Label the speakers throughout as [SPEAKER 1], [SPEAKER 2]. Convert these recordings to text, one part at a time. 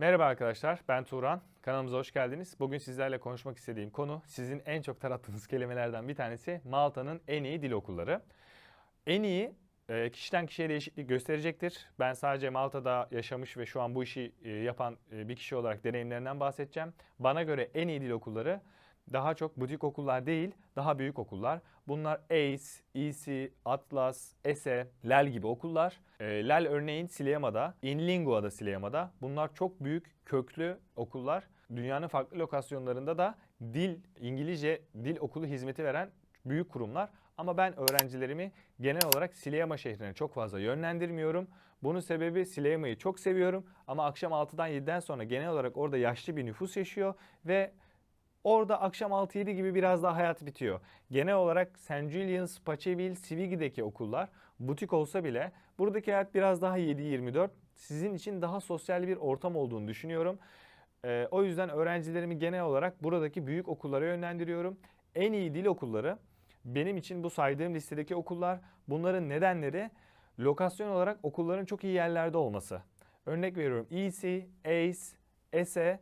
[SPEAKER 1] Merhaba arkadaşlar, ben Turan. Kanalımıza hoş geldiniz. Bugün sizlerle konuşmak istediğim konu sizin en çok tarattığınız kelimelerden bir tanesi Malta'nın en iyi dil okulları. En iyi e, kişiden kişiye değişiklik gösterecektir. Ben sadece Malta'da yaşamış ve şu an bu işi e, yapan e, bir kişi olarak deneyimlerinden bahsedeceğim. Bana göre en iyi dil okulları daha çok butik okullar değil, daha büyük okullar. Bunlar ACE, EC, Atlas, ESE, LEL gibi okullar. E, LEL örneğin Sliema'da, Inlingua'da Sliema'da. Bunlar çok büyük, köklü okullar. Dünyanın farklı lokasyonlarında da dil, İngilizce dil okulu hizmeti veren büyük kurumlar. Ama ben öğrencilerimi genel olarak Sliema şehrine çok fazla yönlendirmiyorum. Bunun sebebi Sliema'yı çok seviyorum ama akşam 6'dan 7'den sonra genel olarak orada yaşlı bir nüfus yaşıyor ve Orada akşam 6-7 gibi biraz daha hayat bitiyor. Genel olarak St. Julian's, Paçeville, Svigi'deki okullar butik olsa bile buradaki hayat biraz daha 7-24. Sizin için daha sosyal bir ortam olduğunu düşünüyorum. Ee, o yüzden öğrencilerimi genel olarak buradaki büyük okullara yönlendiriyorum. En iyi dil okulları benim için bu saydığım listedeki okullar. Bunların nedenleri lokasyon olarak okulların çok iyi yerlerde olması. Örnek veriyorum EC, ACE, ESE,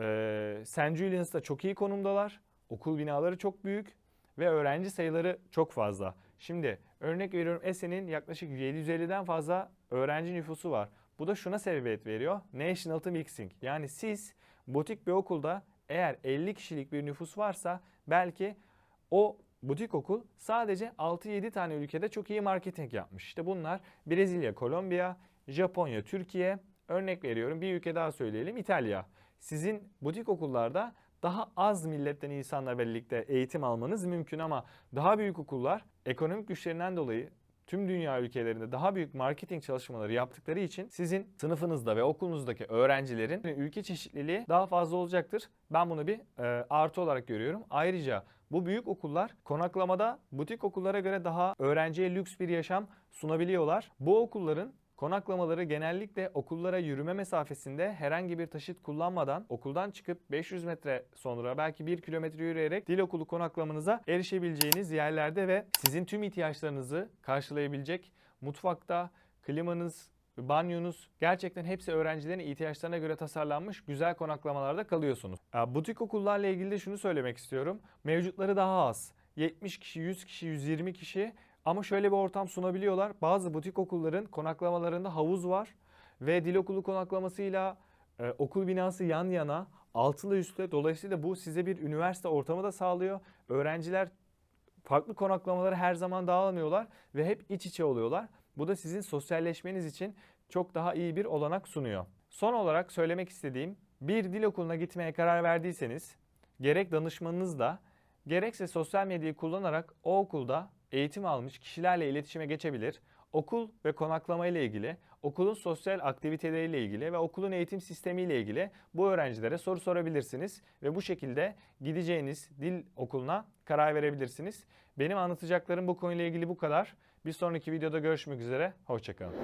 [SPEAKER 1] ee, St. Julian's'ta çok iyi konumdalar. Okul binaları çok büyük ve öğrenci sayıları çok fazla. Şimdi örnek veriyorum Esen'in yaklaşık 750'den fazla öğrenci nüfusu var. Bu da şuna sebebiyet veriyor. National to Mixing. Yani siz butik bir okulda eğer 50 kişilik bir nüfus varsa belki o butik okul sadece 6-7 tane ülkede çok iyi marketing yapmış. İşte bunlar Brezilya, Kolombiya, Japonya, Türkiye. Örnek veriyorum bir ülke daha söyleyelim İtalya sizin butik okullarda daha az milletten insanla birlikte eğitim almanız mümkün ama daha büyük okullar ekonomik güçlerinden dolayı tüm dünya ülkelerinde daha büyük marketing çalışmaları yaptıkları için sizin sınıfınızda ve okulunuzdaki öğrencilerin ülke çeşitliliği daha fazla olacaktır. Ben bunu bir e, artı olarak görüyorum. Ayrıca bu büyük okullar konaklamada butik okullara göre daha öğrenciye lüks bir yaşam sunabiliyorlar. Bu okulların Konaklamaları genellikle okullara yürüme mesafesinde herhangi bir taşıt kullanmadan okuldan çıkıp 500 metre sonra belki 1 kilometre yürüyerek dil okulu konaklamanıza erişebileceğiniz yerlerde ve sizin tüm ihtiyaçlarınızı karşılayabilecek mutfakta, klimanız, banyonuz gerçekten hepsi öğrencilerin ihtiyaçlarına göre tasarlanmış güzel konaklamalarda kalıyorsunuz. Butik okullarla ilgili de şunu söylemek istiyorum. Mevcutları daha az. 70 kişi, 100 kişi, 120 kişi ama şöyle bir ortam sunabiliyorlar. Bazı butik okulların konaklamalarında havuz var ve dil okulu konaklamasıyla e, okul binası yan yana, altılı üstte. Dolayısıyla bu size bir üniversite ortamı da sağlıyor. Öğrenciler farklı konaklamaları her zaman dağılamıyorlar ve hep iç içe oluyorlar. Bu da sizin sosyalleşmeniz için çok daha iyi bir olanak sunuyor. Son olarak söylemek istediğim bir dil okuluna gitmeye karar verdiyseniz gerek danışmanınızla gerekse sosyal medyayı kullanarak o okulda eğitim almış kişilerle iletişime geçebilir. Okul ve konaklama ile ilgili, okulun sosyal aktiviteleriyle ilgili ve okulun eğitim sistemi ile ilgili bu öğrencilere soru sorabilirsiniz ve bu şekilde gideceğiniz dil okuluna karar verebilirsiniz. Benim anlatacaklarım bu konuyla ilgili bu kadar. Bir sonraki videoda görüşmek üzere. Hoşçakalın.